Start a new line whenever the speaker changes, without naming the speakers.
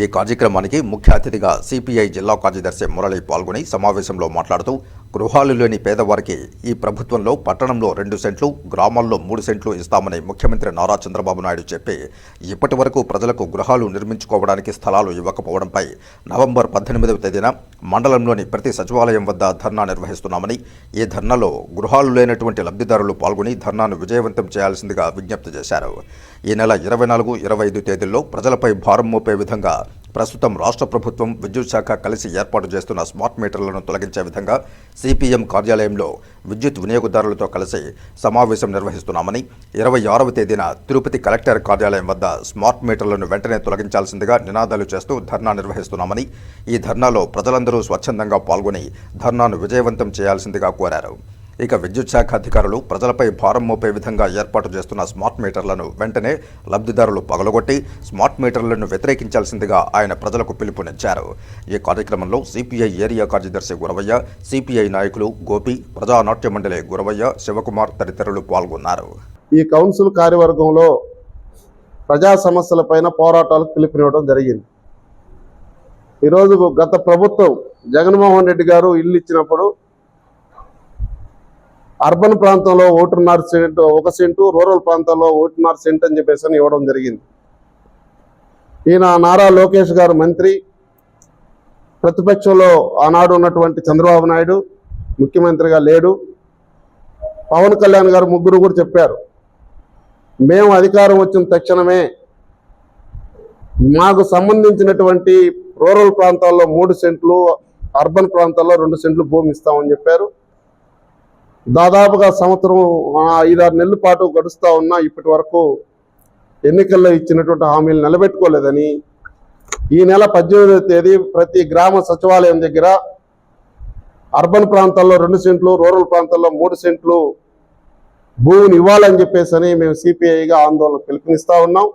ఈ కార్యక్రమానికి ముఖ్య అతిథిగా సిపిఐ జిల్లా కార్యదర్శి మురళి పాల్గొని సమావేశంలో మాట్లాడుతూ గృహాలు లేని పేదవారికి ఈ ప్రభుత్వంలో పట్టణంలో రెండు సెంట్లు గ్రామాల్లో మూడు సెంట్లు ఇస్తామని ముఖ్యమంత్రి నారా చంద్రబాబు నాయుడు చెప్పి ఇప్పటి వరకు ప్రజలకు గృహాలు నిర్మించుకోవడానికి స్థలాలు ఇవ్వకపోవడంపై నవంబర్ పద్దెనిమిదవ తేదీన మండలంలోని ప్రతి సచివాలయం వద్ద ధర్నా నిర్వహిస్తున్నామని ఈ ధర్నాలో గృహాలు లేనటువంటి లబ్ధిదారులు పాల్గొని ధర్నాను విజయవంతం చేయాల్సిందిగా విజ్ఞప్తి చేశారు. ఈ నెల ఇరవై నాలుగు ఇరవై ఐదు తేదీల్లో ప్రజలపై భారం మోపే విధంగా ప్రస్తుతం రాష్ట్ర ప్రభుత్వం విద్యుత్ శాఖ కలిసి ఏర్పాటు చేస్తున్న స్మార్ట్ మీటర్లను తొలగించే విధంగా సిపిఎం కార్యాలయంలో విద్యుత్ వినియోగదారులతో కలిసి సమావేశం నిర్వహిస్తున్నామని ఇరవై ఆరవ తేదీన తిరుపతి కలెక్టర్ కార్యాలయం వద్ద స్మార్ట్ మీటర్లను వెంటనే తొలగించాల్సిందిగా నినాదాలు చేస్తూ ధర్నా నిర్వహిస్తున్నామని ఈ ధర్నాలో ప్రజలందరూ స్వచ్ఛందంగా పాల్గొని ధర్నాను విజయవంతం చేయాల్సిందిగా కోరారు. ఇక విద్యుత్ శాఖ అధికారులు ప్రజలపై భారం మోపే విధంగా ఏర్పాటు చేస్తున్న స్మార్ట్ మీటర్లను వెంటనే లబ్ధిదారులు పగలగొట్టి స్మార్ట్ మీటర్లను వ్యతిరేకించాల్సిందిగా ఆయన ప్రజలకు పిలుపునిచ్చారు. ఈ కార్యక్రమంలో సిపిఐ ఏరియా కార్యదర్శి గురవయ్య సిపిఐ నాయకులు గోపి ప్రజానాట్య మండలి గురవయ్య శివకుమార్ తదితరులు పాల్గొన్నారు.
ఈ కౌన్సిల్ కార్యవర్గంలో ప్రజా సమస్యలపైన పోరాటాలకు పిలుపునివ్వడం జరిగింది. ఈరోజు గత ప్రభుత్వం జగన్మోహన్ రెడ్డి గారు ఇల్లు ఇచ్చినప్పుడు అర్బన్ ప్రాంతంలో ఒకటిన్నర సెంట్ ఒక సెంటు రూరల్ ప్రాంతంలో ఒకటిన్నర సెంట్ అని చెప్పేసి అని ఇవ్వడం జరిగింది. ఈయన నారా లోకేష్ గారు మంత్రి ప్రతిపక్షంలో ఆనాడు ఉన్నటువంటి చంద్రబాబు నాయుడు ముఖ్యమంత్రిగా లేడు. పవన్ కళ్యాణ్ గారు ముగ్గురు కూడా చెప్పారు మేము అధికారం వచ్చిన తక్షణమే మాకు సంబంధించినటువంటి రూరల్ ప్రాంతాల్లో మూడు సెంట్లు అర్బన్ ప్రాంతాల్లో రెండు సెంట్లు భూమి ఇస్తామని చెప్పారు. దాదాపుగా సంవత్సరం ఐదారు నెలల పాటు గడుస్తూ ఉన్నా ఇప్పటి వరకు ఎన్నికల్లో ఇచ్చినటువంటి హామీలు నిలబెట్టుకోలేదని ఈ నెల పద్దెనిమిదవ తేదీ ప్రతి గ్రామ సచివాలయం దగ్గర అర్బన్ ప్రాంతాల్లో రెండు సెంట్లు రూరల్ ప్రాంతాల్లో మూడు సెంట్లు భూమిని ఇవ్వాలని చెప్పేసి అని మేము సిపిఐగా ఆందోళన పిలుపునిస్తూ ఉన్నాం.